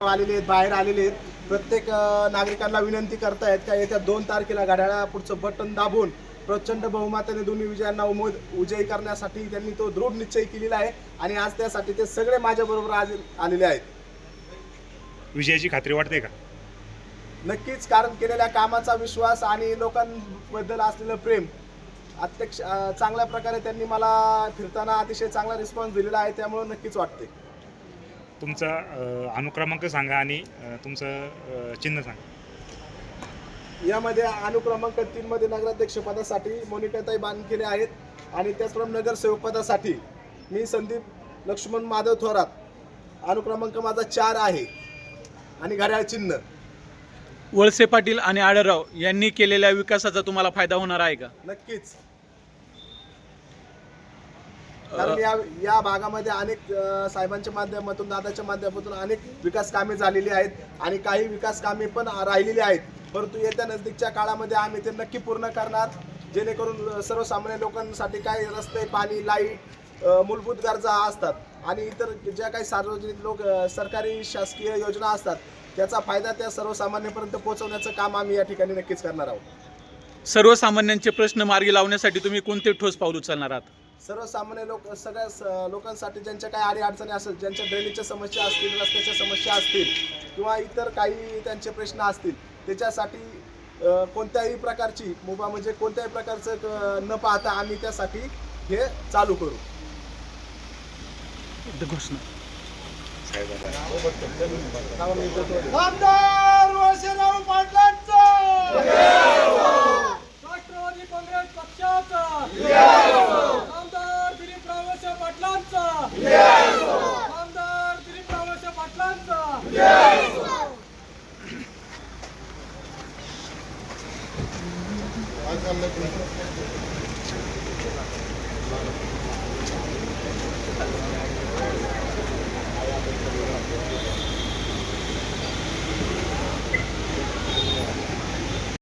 आलेले आहेत बाहेर आलेले आहेत. प्रत्येक नागरिकांना विनंती करतायत का येत्या दोन तारखेला घड्याळा पुढचं बटन दाबून प्रचंड बहुमताने दोन्ही विजयांना उमोद विजयी करण्यासाठी त्यांनी तो दृढ निश्चय केलेला आहे आणि आज त्यासाठी ते सगळे माझ्याबरोबर आज आलेले आहेत. विजयाची खात्री वाटते का? नक्कीच कारण केलेल्या कामाचा विश्वास आणि लोकांबद्दल असलेलं प्रेम अत्यक्ष चांगल्या प्रकारे त्यांनी मला फिरताना अतिशय चांगला रिस्पॉन्स दिलेला आहे त्यामुळे नक्कीच वाटते तुमचा अनुक्रमांक सांगा आणि तुमचं चिन्ह सांगा. यामध्ये अनुक्रमांक तीन मध्ये नगराध्यक्ष पदासाठी मोनिकाताई बानकेले आहेत आणि त्याचप्रमाणे नगरसेवक पदासाठी मी संदीप लक्ष्मण माधव थोरात. अनुक्रमांक माझा चार आहे आणि घड्याळ चिन्ह. वळसे पाटील आणि आढळराव यांनी केलेल्या विकासाचा तुम्हाला फायदा होणार आहे का? नक्कीच. कारण या या भागामध्ये अनेक साहेबांच्या माध्यमातून दादाच्या माध्यमातून अनेक विकास कामे झालेली आहेत आणि काही विकास कामे पण राहिलेली आहेत. परंतु येत्या नजदीकच्या काळामध्ये आम्ही ते नक्की पूर्ण करणार. जेणेकरून सर्वसामान्य लोकांसाठी काय रस्ते पाणी लाइट मूलभूत गरजा असतात आणि इतर ज्या काही सार्वजनिक लोक सरकारी शासकीय योजना असतात त्याचा फायदा त्या सर्वसामान्यांपर्यंत पोहोचवण्याचं काम आम्ही या ठिकाणी नक्कीच करणार आहोत. सर्वसामान्यांचे प्रश्न मार्गी लावण्यासाठी तुम्ही कोणते ठोस पाऊल उचलणार आहात? सर्वसामान्य लोक सगळ्या लोकांसाठी ज्यांच्या काही अडी अडचणी असेल ज्यांच्या ड्रेनेजच्या समस्या असतील रस्त्याच्या समस्या असतील किंवा इतर काही त्यांचे प्रश्न असतील त्याच्यासाठी कोणत्याही प्रकारची मुभा म्हणजे कोणत्याही प्रकारचं न पाहता आम्ही त्यासाठी हे चालू करू. घोषणा. আজ আল্লাহ